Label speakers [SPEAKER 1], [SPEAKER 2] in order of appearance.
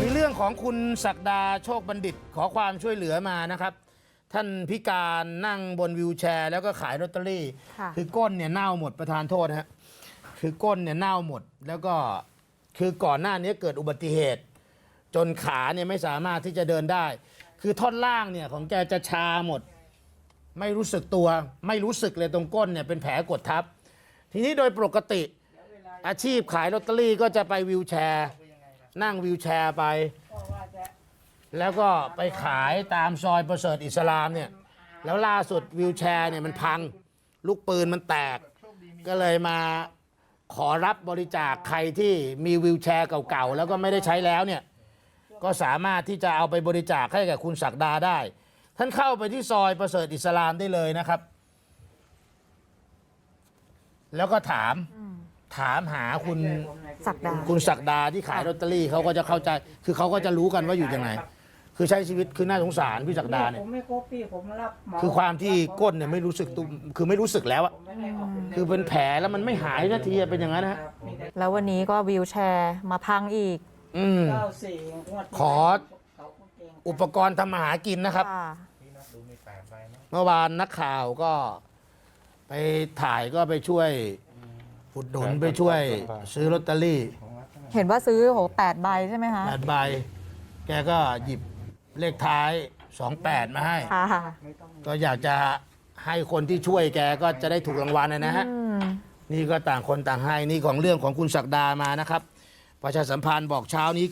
[SPEAKER 1] มีเรื่องของคุณศักดาโชคบัณฑิตขอความช่วยเหลือมานะครับ ท่านพิการนั่งบนวิวแชร์ แล้วก็ขายลอตเตอรี่
[SPEAKER 2] ค่ะ
[SPEAKER 1] คือก้นเนี่ยเน่าหมดประธานโทษฮะคือก้นเนี่ยเน่าหมด แล้วก็คือก่อนหน้านี้เกิดอุบัติเหตุ จนขาเนี่ยไม่สามารถที่จะเดินได้ คือท่อนล่างเนี่ยของแกจะชาหมด ไม่รู้สึกตัว ไม่รู้สึกเลยตรงก้นเนี่ยเป็นแผลกดทับ ทีนี้โดยปกติอาชีพขายลอตเตอรี่ก็จะไปวิวแชร์ นั่งวิวแชร์ไป แล้วก็ไปขายตามซอยประเสริฐอิสลามเนี่ย แล้วล่าสุดวิวแชร์เนี่ยมันพัง ลูกปืนมันแตก ก็เลยมาขอรับบริจาคใครที่มีวิวแชร์เก่าๆ แล้วก็ไม่ได้ใช้แล้วเนี่ย ก็สามารถที่จะเอาไปบริจาคให้กับคุณศักดาได้ ท่านเข้าไปที่ซอยประเสริฐอิสลามได้เลยนะครับ แล้วก็ถาม ถามหาคุณ
[SPEAKER 2] ศักดา
[SPEAKER 1] คุณศักดาที่ขายลอตเตอรี่เขาก็จะเข้าใจ คือเขาก็จะรู้กันว่าอยู่ยังไงคือใช้ชีวิตคือน่าสงสารพี่ศักดาเนี่ย
[SPEAKER 3] ผมไม่ครบพี่ผมรับเหมา
[SPEAKER 1] คือความที่ก้นเนี่ยไม่รู้สึกตุคือไม่รู้สึกแล้วอะ
[SPEAKER 3] ผมไม่ได้ออก
[SPEAKER 1] คือเป็นแผลแล้วมันไม่หายสักทีอะเป็นอย่างนั้นนะฮะ
[SPEAKER 3] ครับมีแต่
[SPEAKER 2] แล้ววันนี้ก็วิวแชร์มาพังอีก
[SPEAKER 1] อืม
[SPEAKER 3] เก้าสี่งวดที่
[SPEAKER 1] ขอ
[SPEAKER 3] เขาก็เก่ง
[SPEAKER 1] อุปกรณ์ทำมาหากินนะครับ
[SPEAKER 2] ค่ะ
[SPEAKER 1] เมื่อวานนักข่าวก็ไปถ่ายก็ไปช่วย อุดหนุนไปช่วย ซื้อลอตเตอรี่
[SPEAKER 2] เห็นว่าซื้อโหแปดใบใช่ไหมคะ
[SPEAKER 1] แปดใบ แกก็หยิบเลขท้ายสองแปดมาให้
[SPEAKER 2] ค่ะ
[SPEAKER 1] ก็อยากจะให้คนที่ช่วยแกก็จะได้ถูกรางวัลนะนะฮะ
[SPEAKER 2] อืม
[SPEAKER 1] นี่ก็ต่างคนต่างให้ นี่ของเรื่องของคุณศักดามานะครับ ประชาสัมพันธ์บอกเช้านี้ก่อน